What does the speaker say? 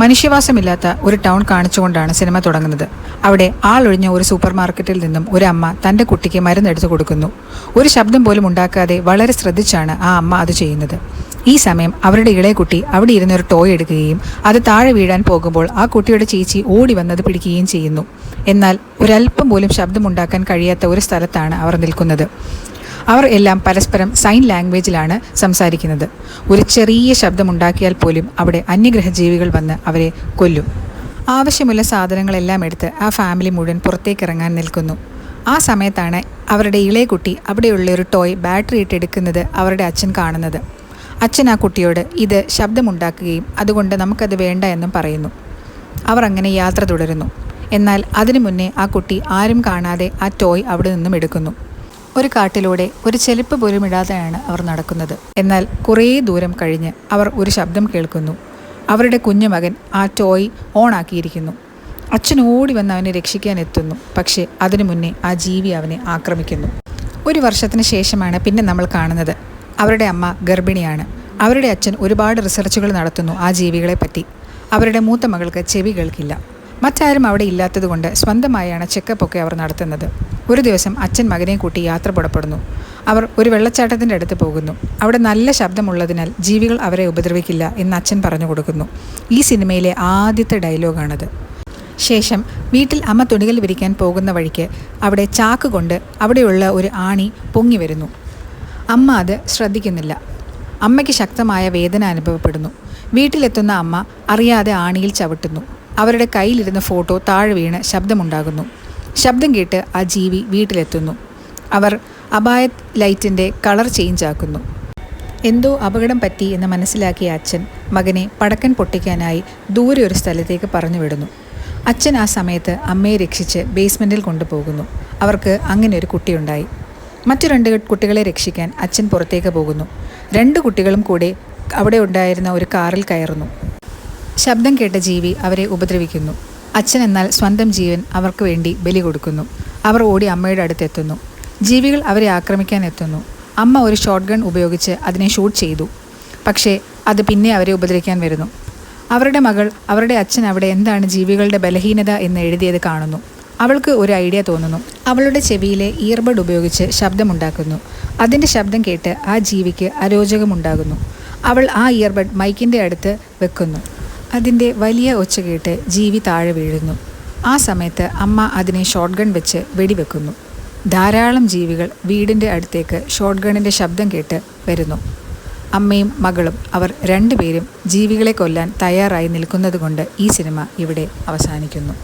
മനുഷ്യവാസമില്ലാത്ത ഒരു town കാണിച്ചുകൊണ്ടാണ് cinema തുടങ്ങുന്നത്. അവിടെ ആളൊഴിഞ്ഞ ഒരു സൂപ്പർ മാർക്കറ്റിൽ നിന്നും ഒരു അമ്മ തന്റെ കുട്ടിക്ക് മരുന്നെടുത്ത് കൊടുക്കുന്നു. ഒരു ശബ്ദം പോലും ഉണ്ടാക്കാതെ വളരെ ശ്രദ്ധിച്ചാണ് ആ അമ്മ അത് ചെയ്യുന്നത്. ഈ സമയം അവരുടെ ഇളയ കുട്ടി അവിടെ ഇരുന്ന് ഒരു ടോയ് എടുക്കുകയും അത് താഴെ വീഴാൻ പോകുമ്പോൾ ആ കുട്ടിയുടെ ചേച്ചി ഓടി വന്നത് പിടിക്കുകയും ചെയ്യുന്നു. എന്നാൽ ഒരല്പം പോലും ശബ്ദമുണ്ടാക്കാൻ കഴിയാത്ത ഒരു സ്ഥലത്താണ് അവർ നിൽക്കുന്നത്. അവർ എല്ലാം പരസ്പരം സൈൻ ലാംഗ്വേജിലാണ് സംസാരിക്കുന്നത്. ഒരു ചെറിയ ശബ്ദമുണ്ടാക്കിയാൽ പോലും അവിടെ അന്യഗ്രഹ ജീവികൾ വന്ന് അവരെ കൊല്ലും. ആവശ്യമുള്ള സാധനങ്ങളെല്ലാം എടുത്ത് ആ ഫാമിലി മുഴുവൻ പുറത്തേക്ക് ഇറങ്ങാൻ നിൽക്കുന്നു. ആ സമയത്താണ് അവരുടെ ഇളയ കുട്ടി അവിടെയുള്ള ഒരു ടോയ് ബാറ്ററി ഇട്ടെടുക്കുന്നത് അവരുടെ അച്ഛൻ കാണുന്നത്. അച്ഛൻ ആ കുട്ടിയോട് ഇത് ശബ്ദമുണ്ടാക്കുകയും അതുകൊണ്ട് നമുക്കത് വേണ്ട എന്നും പറയുന്നു. അവർ അങ്ങനെ യാത്ര തുടരുന്നു. എന്നാൽ അതിനു മുന്നേ ആ കുട്ടി ആരും കാണാതെ ആ ടോയ് അവിടെ നിന്നും എടുക്കുന്നു. ഒരു കാട്ടിലൂടെ ഒരു ചെലിപ്പ് പോലും ഇടാതെയാണ് അവർ നടക്കുന്നത്. എന്നാൽ കുറേ ദൂരം കഴിഞ്ഞ് അവർ ഒരു ശബ്ദം കേൾക്കുന്നു. അവരുടെ കുഞ്ഞുമകൻ ആ ടോയ് ഓണാക്കിയിരിക്കുന്നു അച്ഛൻ ഓടി വന്ന് അവനെ രക്ഷിക്കാൻ എത്തുന്നു. പക്ഷേ അതിനു മുന്നേ ആ ജീവി അവനെ ആക്രമിക്കുന്നു. ഒരു വർഷത്തിന് ശേഷമാണ് പിന്നെ നമ്മൾ കാണുന്നത്. അവരുടെ അമ്മ ഗർഭിണിയാണ്. അവരുടെ അച്ഛൻ ഒരുപാട് റിസർച്ചുകൾ നടത്തുന്നു ആ ജീവികളെ പറ്റി. അവരുടെ മൂത്ത മകൾക്ക് ചെവി കേൾക്കില്ല. മറ്റാരും അവിടെ ഇല്ലാത്തതുകൊണ്ട് സ്വന്തമായാണ് ചെക്കപ്പൊക്കെ അവർ നടത്തുന്നത്. ഒരു ദിവസം അച്ഛൻ മകനെ കൂട്ടി യാത്ര പുറപ്പെടുന്നു. അവർ ഒരു വെള്ളച്ചാട്ടത്തിന്റെ അടുത്ത് പോകുന്നു. അവിടെ നല്ല ശബ്ദമുള്ളതിനാൽ ജീവികൾ അവരെ ഉപദ്രവിക്കില്ല എന്ന് അച്ഛൻ പറഞ്ഞു കൊടുക്കുന്നു. ഈ സിനിമയിലെ ആദ്യത്തെ ഡയലോഗാണത്. ശേഷം വീട്ടിൽ അമ്മ തുണികൾ വിരിക്കാൻ പോകുന്ന വഴിക്ക് അവിടെ ചാക്ക് കൊണ്ട് അവിടെയുള്ള ഒരു ആണി പൊങ്ങി വരുന്നു. അമ്മ അത് ശ്രദ്ധിക്കുന്നില്ല. അമ്മയ്ക്ക് ശക്തമായ വേദന അനുഭവപ്പെടുന്നു. വീട്ടിലെത്തുന്ന അമ്മ അറിയാതെ ആണിയിൽ ചവിട്ടുന്നു. അവരുടെ കയ്യിലിരുന്ന ഫോട്ടോ താഴെ വീണ് ശബ്ദമുണ്ടാകുന്നു. ശബ്ദം കേട്ട് ആ ജീവി വീട്ടിലെത്തുന്നു. അവർ അപായ ലൈറ്റിന്റെ കളർ ചേഞ്ച് ആക്കുന്നു. എന്തോ അപകടം പറ്റി എന്ന് മനസ്സിലാക്കിയ അച്ഛൻ മകനെ പടക്കൻ പൊട്ടിക്കാനായി ദൂരെ ഒരു സ്ഥലത്തേക്ക് പറഞ്ഞു വിടുന്നു അച്ഛൻ ആ സമയത്ത് അമ്മയെ രക്ഷിച്ച് ബേസ്മെന്റിൽ കൊണ്ടുപോകുന്നു. അവർക്ക് അങ്ങനെ ഒരു കുട്ടിയുണ്ടായി. മറ്റു രണ്ട് കുട്ടികളെ രക്ഷിക്കാൻ അച്ഛൻ പുറത്തേക്ക് പോകുന്നു. രണ്ട് കുട്ടികളും കൂടെ അവിടെ ഉണ്ടായിരുന്ന ഒരു കാറിൽ കയറുന്നു. ശബ്ദം കേട്ട ജീവി അവരെ ഉപദ്രവിക്കുന്നു. അച്ഛൻ എന്നാൽ സ്വന്തം ജീവൻ അവർക്ക് വേണ്ടി ബലി കൊടുക്കുന്നു. അവർ ഓടി അമ്മയുടെ അടുത്തെത്തുന്നു ജീവികൾ അവരെ ആക്രമിക്കാൻ എത്തുന്നു. അമ്മ ഒരു ഷോട്ട് ഗൺ ഉപയോഗിച്ച് അതിനെ ഷൂട്ട് ചെയ്തു. പക്ഷേ അത് പിന്നെ അവരെ ഉപദ്രവിക്കാൻ വരുന്നു. അവരുടെ മകൾ അവരുടെ അച്ഛൻ അവിടെ എന്താണ് ജീവികളുടെ ബലഹീനത എന്ന് എഴുതിയത് കാണുന്നു. അവൾക്ക് ഒരു ഐഡിയ തോന്നുന്നു. അവളുടെ ചെവിയിലെ ഇയർബഡ് ഉപയോഗിച്ച് ശബ്ദമുണ്ടാക്കുന്നു. അതിന്റെ ശബ്ദം കേട്ട് ആ ജീവിക്ക് അരോചകമുണ്ടാകുന്നു. അവൾ ആ ഇയർബഡ് മൈക്കിന്റെ അടുത്ത് വെക്കുന്നു. അതിന്റെ വലിയ ഒച്ച കേട്ട് ജീവി താഴെ വീഴുന്നു. ആ സമയത്ത് അമ്മ അതിനെ ഷോട്ട് ഗൺ വെച്ച് വെടിവെക്കുന്നു. ധാരാളം ജീവികൾ വീടിന്റെ അടുത്തേക്ക് ഷോട്ട് ഗണ്ണിന്റെ ശബ്ദം കേട്ട് വരുന്നു. അമ്മയും മകളും അവർ രണ്ടുപേരും ജീവികളെ കൊല്ലാൻ തയ്യാറായി നിൽക്കുന്നതുകൊണ്ട് ഈ സിനിമ ഇവിടെ അവസാനിക്കുന്നു.